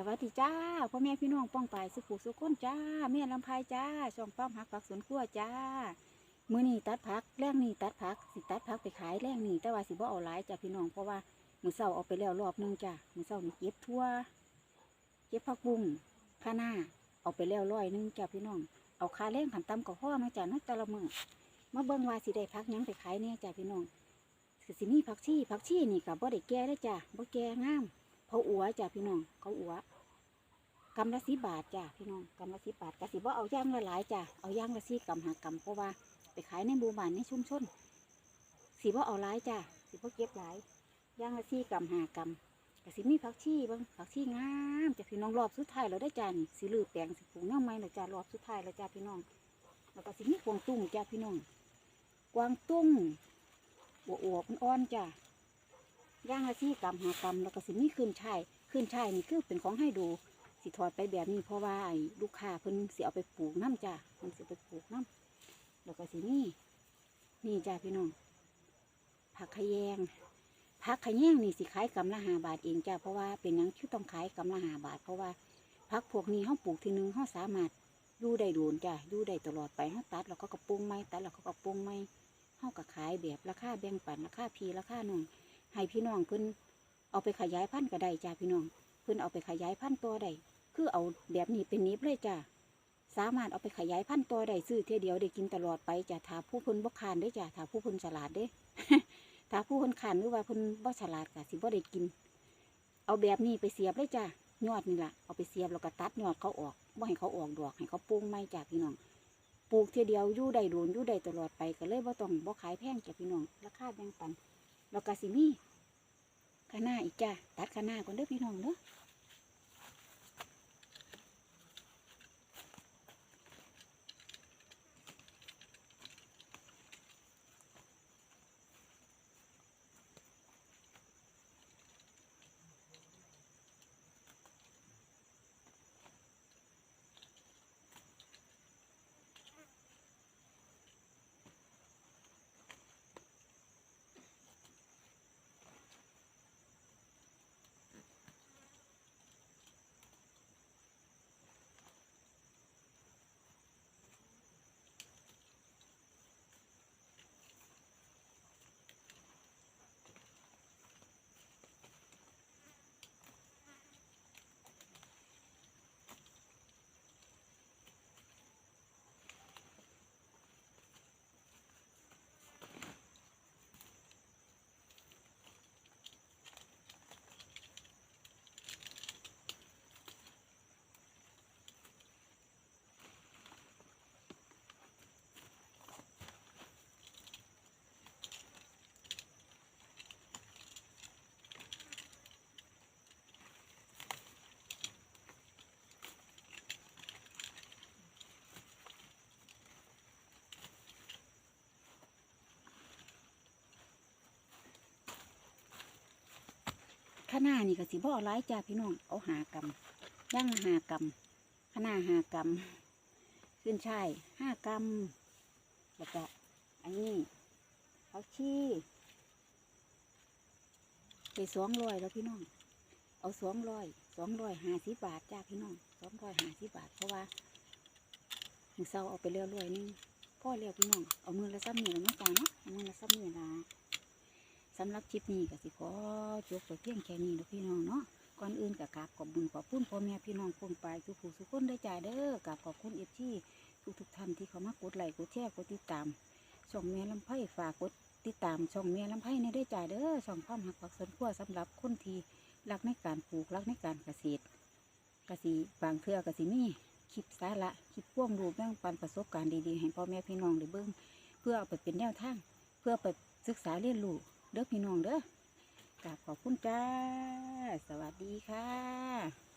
สวัสดีจ้าพ่อแม่พี่น้องป้องปายสุขุสุขคนจ้าแม่ลำพายจ้าช่องป้อมหักผักสวนครัวจ้ามือนี้ตัดผักแรงนี้ตัดผักสิตัดผักไปขายแรงนี้แต่ว่าสิบ่เอาหลายจ้าพี่น้องเพราะว่ามือเช้าเอาไปแล้วรอบหนึงจ้ามือเช้านี่เก็บทั่วเก็บผักบุ้งข้าหน้าเอาไปแล้วร้อยหนึงจ้าพี่น้องเอาคาแรงขันตำกับพ่อมาจ้านาะแต่ละมื้อมาเบิ่งว่าสิได้ผักยังไปขายแน่จ้าพี่น้องคือสิมีผักชีผักชีนี่ก็บ่ได้แก่เด้จ้าบ่แก่งามเขาอัวจ้ะพี่น้องเขาอัว กำละสิบาทจ้ะพี่น้องกำละสิบาทกะสิบ่เอาย่างละหลายจ้ะเอาย่างละสีกำหากำเพราะว่าไปขายในหมู่บ้านในชุมชนสิบ่เอาหลายจ้ะสิบ่เก็บหลายย่างละสีกำหากำกะสิมีผักชีบ้างผักชีงามจ้ะพี่น้องรอบสุดท้ายเราได้จ้ะนี่สิลือแปลงสิปลูกแนวใหม่แล้วจ้ะรอบสุดท้ายแล้วจ้ะพี่น้องแล้วก็สิมีกวางตุ้งจ้ะพี่น้องกวางตุ้งอวบๆอ่อนจ้ะย่างละสีกำหากำแล้วก็สิมีขึ้นช่ายขึ้นช่ายนี่คือเป็นของให้ดู สิถอดไปแบบนี้เพราะว่าไอ้ลูกค้าเพิ่นสิเอาไปปลูกน้ำจ้ะเพิ่นสิเอาไปปลูกน้ำแล้วก็สิมีนี่จ้ะพี่น้องผักขยงผักขยงนี่สิขายกำละหาบาทเองจ้ะเพราะว่าเป็นหยังคือต้องขายกำละหาบาท เพราะว่าผักพวกนี้เขาปลูกทีนึงเขาสามารถยู่ได้โดนจ้ะยู่ได้ตลอดไปเขาตัดแล้วก็กระปุงไม้ตัดแล้วก็กระปุงไม้เขาก็ขายแบบราคาแบ่งปันราคาพีราคาหน่องให้พี่น้องเพิ่นเอาไปขยายพันธุ์ก็ได้จ้าพี่น้อง เพิ่นเอาไปขยายพันธุ์ตัวได้ คือเอาแบบนี้เป็นนิบเลยจ้าสามารถเอาไปขยายพันธุ์ตัวได้ซื้อเท่ยเดียวได้กินตลอดไปจ้าถ้าผู้เพิ่นบ่คานได้จ้าถ้าผู้เพิ่นฉลาดเด้ถ้าผู้เพิ่นคานหรือว่าเพิ่นบ่ฉลาดก็สิบ่ได้กิน เอาแบบนี้ไปเสียบเลยจ้ายอดนี่ละเอาไปเสียบแล้วก็ตัดยอดเขาออกบ่ให้เขาออกดอกให้เขาปลูกไม่จ้าพี่น้องปลูกเท่ยเดียวยู่ได้โดนยู่ได้ตลอดไปก็เลยบ่ต้องบ่ขายแพงจ้าพี่น้องราคาแบ่งปันแล้วก็สิมีข้าหน้าอีกจ้ะตัดข้าหน้าก่อนเด้อพี่น้องเด้อ หน้านี่ก็สิบ่อาหลายจ้าพี่น้อง เอาหากำย่างหากำข้าหน้าหากำขึ้นช่ายห้ากำแล้วก็อันนี้เขาชี้ไปสองร้อยแล้วพี่น้อง เอาสองร้อยสองร้อยห้าสิบบาทจ้าพี่น้องสองร้อยห้าสิบบาทเพราะว่ามือเศร้าเอาไปเรื่อยๆนึงพ่อเลี้ยวพี่น้อง เอามือละซ้ำนี่ละเนาะจ้าเนาะเอามือละซ้ำนี่ละ สำหรับคลิปนี้ก็สิขอจบไปเพียงแค่นี้เด้อพี่น้องเนาะก่อนอื่นก็กราบขอบบุญขอบคุณพ่อแม่พี่น้องพงไปทุกผู้ทุกคนได้จ่ายเด้อกราบขอบคุณเอฟที่ทุกทุกท่านที่เขามากดไลค์กดแชร์กดติดตามช่องแม่ลำไผ่ฝากกดติดตามช่องแม่ลำไผ่ในได้จ่ายเด้อช่องความหักผักสวนครัวสำหรับคนที่รักในการปลูกรักในการเกษตรกสิบางเทื่อกสิมีคลิปสาระคลิปพ่วงรูปแบ่งปันประสบการณ์ดีๆให้พ่อแม่พี่น้องได้เบิ่งเพื่อเอาไปเป็นแนวทางเพื่อไปศึกษาเรียนรู้ เด้อพี่น้องเด้อกราบขอบคุณจ้า สวัสดีค่ะ